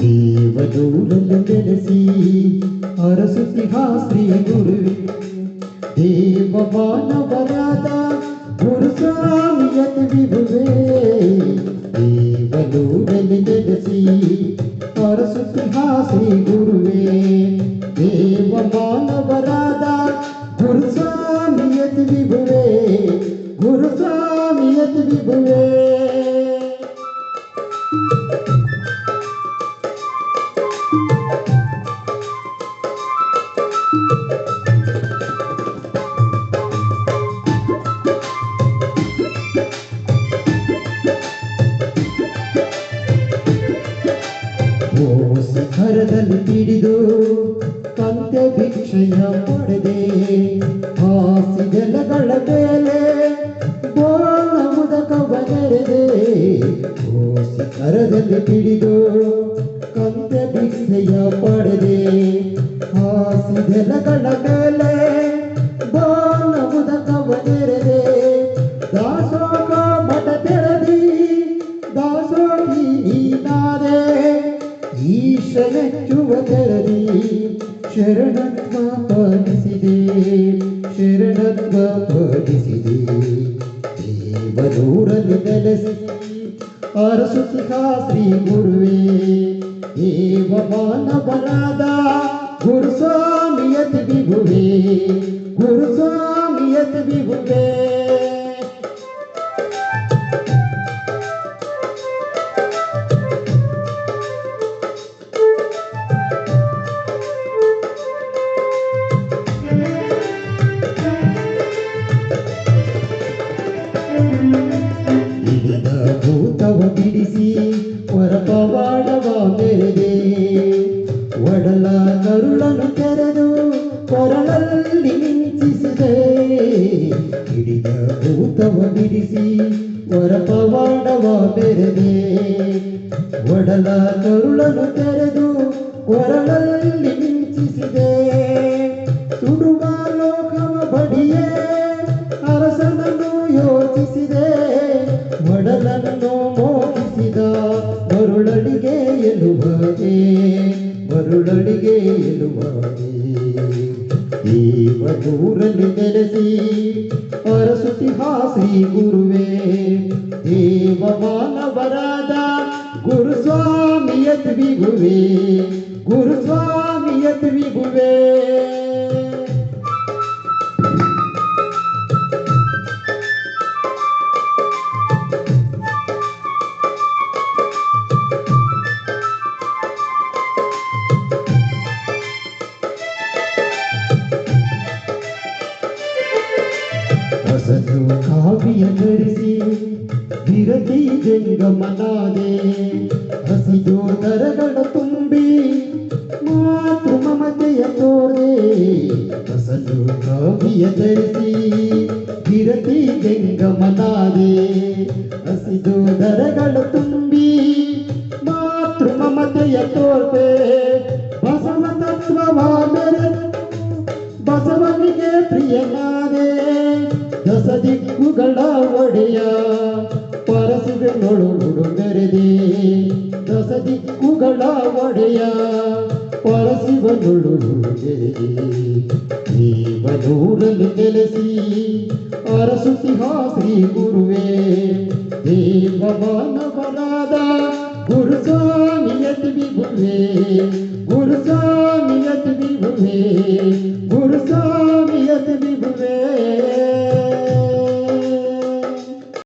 ದೇವದೂರಲ್ಲಿ ನೆಲೆಸಿ ಅರಸುತಿಹಾಸ್ತ್ರೀ ಗುರುವಿ ದೇವ ಮಾನವರಾದ स्वाम यत् विभुवे। देवलोलजगसि परसुहासि गुरुवे। देवमानवरादा गुरुस्वामी यत् विभुवे। ಓ ಶಿಖರದಲ್ಲಿ ಹಿಡಿದು ಕಂತೆ ಭಿಕ್ಷೆಯ ಪಡೆದೆ ಹಾಸಿಗೆಲಗಳ ಮೇಲೆ ಬೋಳ ಮುದಕವ ನೆರೆದೆ ಓ ಶಿಖರದಲ್ಲಿ ಹಿಡಿದು ಕಂತೆ ಭಿಕ್ಷೆಯ ಪಡೆದೆ ಹಾಸಿಗೆಲಗಳ ಮೇಲೆ ಬೋಳ ಮುದಕವ ನೆರೆದೆ ದಾಸೋಗ ಮಠ ತೆರದಿ ದಾಸೋಗಿ ನೀನಾದೆ ಈಶನೆಚ್ಚುವ ತೆರದಿ ಶರಣತ್ವ ಪಡಿಸಿದೆ ಶರಣತ್ವ ಪಡಿಸಿದೆ ದೇವದೂರಲ್ಲಿ ನೆಲೆಸಿ ಅರಸುತಿಹ ಶ್ರೀ ಗುರುವೇ ದೇವ ಮಾನವರಾದ ಬಿಡಿಸಿ ಹೊರಪವಾಡವ ಮೆರೆದೆ ಒಡಲ ಕರುಳನ್ನು ತೆರೆದು ಕೊರಳಲ್ಲಿ ಮಿಂಚಿಸಿದೆ. ಹಿಡಿದ ಭೂತವ ಬಿಡಿಸಿ ಹೊರಪವಾಡವ ಬೆರೆದೆ ಒಡಲ ಕರುಳನ್ನು ತೆರೆದು ಕೊರಳಲ್ಲಿ ಮಿಂಚಿಸಿದೆ. ಮರುಳಡಿಗೆ ಎನ್ನುವಾಗೆ ಮರುಳಡಿಗೆ ಎನ್ನುವಾಗೆ. ದೇವದೂರಲ್ಲಿ ನೆಲೆಸಿ ಅರಸುತಿಹ ಶ್ರೀ ಗುರುವೇ, ದೇವ ಮಾನವರಾದ ಗುರುಸ್ವಾಮಿಯತ್ ವಿಭುವೇ ಗುರುಸ್ವಾಮಿಯತ್ ವಿಭುವೇ ಹೊಸದು ಕಾವ್ಯ ಧರಿಸಿ ವಿರತಿ ಜಂಗಮನಾದೆ ಹಸಿದು ದರಗಳ ತುಂಬಿ ಮಾತೃ ಮಮತೆಯ ತೋರೆ ಹೊಸದು ಕಾವ್ಯ ಧರಿಸಿ ವಿರತಿ ಜಂಗಮನಾದೆ ಹಸಿದು ದರಗಳ ತುಂಬಿ ಮಾತೃ ಮಮತೆಯ ತೋರ್ಪೆ ಬಸವ ತತ್ವವ ಮೆರೆದು ಬಸವನಿಗೆ ಪ್ರಿಯನಾದೆ ದಸ ದಿಕ್ಕುಗಳ ಒಡೆಯ ಪರಸಿವೆ ನೊಳುಡು ಮೆರೆದೆ ದಸ ದಿಕ್ಕುಗಳ ಒಡೆಯ ಪರಸಿವ ನೊಳುಡು ಮೆರೆದೆ ದೇವನೂರಲ್ಲಿ ನೆಲೆಸಿ ಅರಸುತಿಹ ಶ್ರೀ ಗುರುವೇ ದೇವ ಮಾನವರಾದ ಗುರುಸ್ವಾಮಿಯತಿ ವಿಭುವೇ ಗುರುಸ್ವಾಮಿಯತಿ ವಿಭುವೇ